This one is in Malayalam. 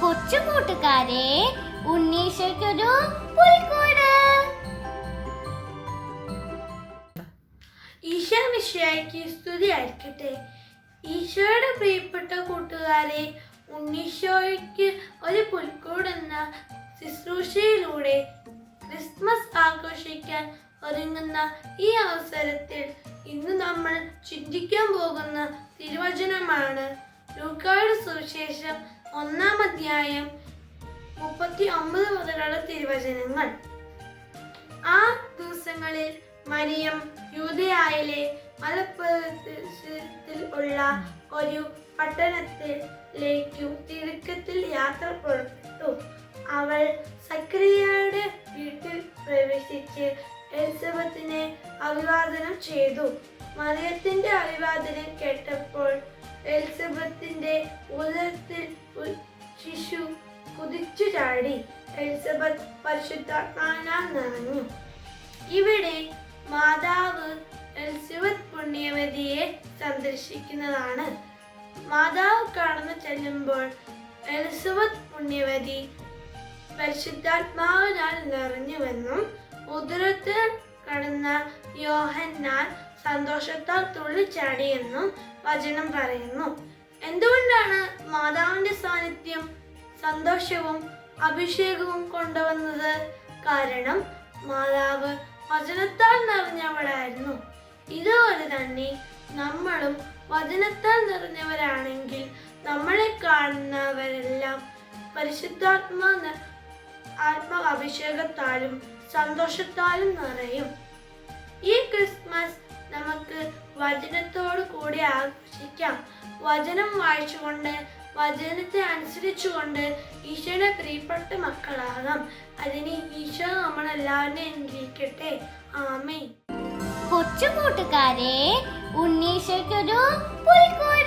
കൊച്ചു കൂട്ടുകാരെ ഉണ്ണീശയ്ക്കൊരു പുൽക്കൂട്. ഈശോ മിശിയായിക്ക് സ്തുതി ആയിരിക്കട്ടെ ഈശോയുടെ പ്രിയപ്പെട്ട കൂട്ടുകാരെ ഉണ്ണീശോയ്ക്ക് ഒരു പുൽക്കൂട് എന്ന ശുശ്രൂഷയിലൂടെ ക്രിസ്മസ് ആഘോഷിക്കാൻ ഒരുങ്ങുന്ന ഈ അവസരത്തിൽ ഇന്ന് നമ്മൾ ചിന്തിക്കാൻ പോകുന്ന തിരുവചനമാണ് ലൂക്കായുടെ സുവിശേഷം ഒന്നാം അധ്യായം മുപ്പത്തി ഒമ്പത് മുതലുള്ള തിരുവചനങ്ങൾ. ആ ദിവസങ്ങളിൽ മരിയം യൂതയായിലെ മലപ്രദേശത്തിൽ ഉള്ള ഒരു പട്ടണത്തിലേക്കു തിടുക്കത്തിൽ യാത്ര പുറപ്പെട്ടു. അവൾ സക്രിയയുടെ വീട്ടിൽ പ്രവേശിച്ച് എലിസബത്തിനെ അഭിവാദനം ചെയ്തു. മറിയത്തിന്റെ അഭിവാദനം കേട്ടപ്പോൾ എലിസബത്തിന്റെ ഉദരത്തിൽ ശിശു കുതിച്ചു ചാടി. എലിസബത്ത് പരിശുദ്ധാത്മാനാൽ നിറഞ്ഞു. ഇവിടെ മാതാവ് എലിസബത്ത് പുണ്യവതിയെ സന്ദർശിക്കുന്നതാണ്. മാതാവ് കടന്നു ചെല്ലുമ്പോൾ എലിസബത്ത് പുണ്യവതി പരിശുദ്ധാത്മാവിനാൽ നിറഞ്ഞുവെന്നും ഉദരത്തിൽ കടന്ന യോഹന്നാൻ സന്തോഷത്താൽ തുള്ളിച്ചാടിയെന്നും വചനം പറയുന്നു. എന്തുകൊണ്ടാണ് മാതാവിന്റെ സാന്നിധ്യം സന്തോഷവും അഭിഷേകവും കൊണ്ടുവന്നത്? കാരണം മാതാവ് വചനത്താൽ നിറഞ്ഞവളായിരുന്നു. ഇതുപോലെ തന്നെ നമ്മളും വചനത്താൽ നിറഞ്ഞവരാണെങ്കിൽ നമ്മളെ കാണുന്നവരെല്ലാം പരിശുദ്ധാത്മാ ആത്മ അഭിഷേകത്താലും സന്തോഷത്താലും നിറയും. ഈ ക്രിസ്മസ് നമുക്ക് വചനത്തോടു കൂടി ആഘോഷിക്കാം. വചനം വായിച്ചുകൊണ്ട് വചനത്തെ അനുസരിച്ചുകൊണ്ട് ഈശോയുടെ പ്രിയപ്പെട്ട മക്കളാകാം അതിന് ഈശോ നമ്മളെല്ലാവരെയും അനുഗ്രഹിക്കട്ടെ. ആമേ കൊച്ചു കൂട്ടുകാരെ ഉണ്ണീശയ്ക്കൊരു പുൽക്കൂട്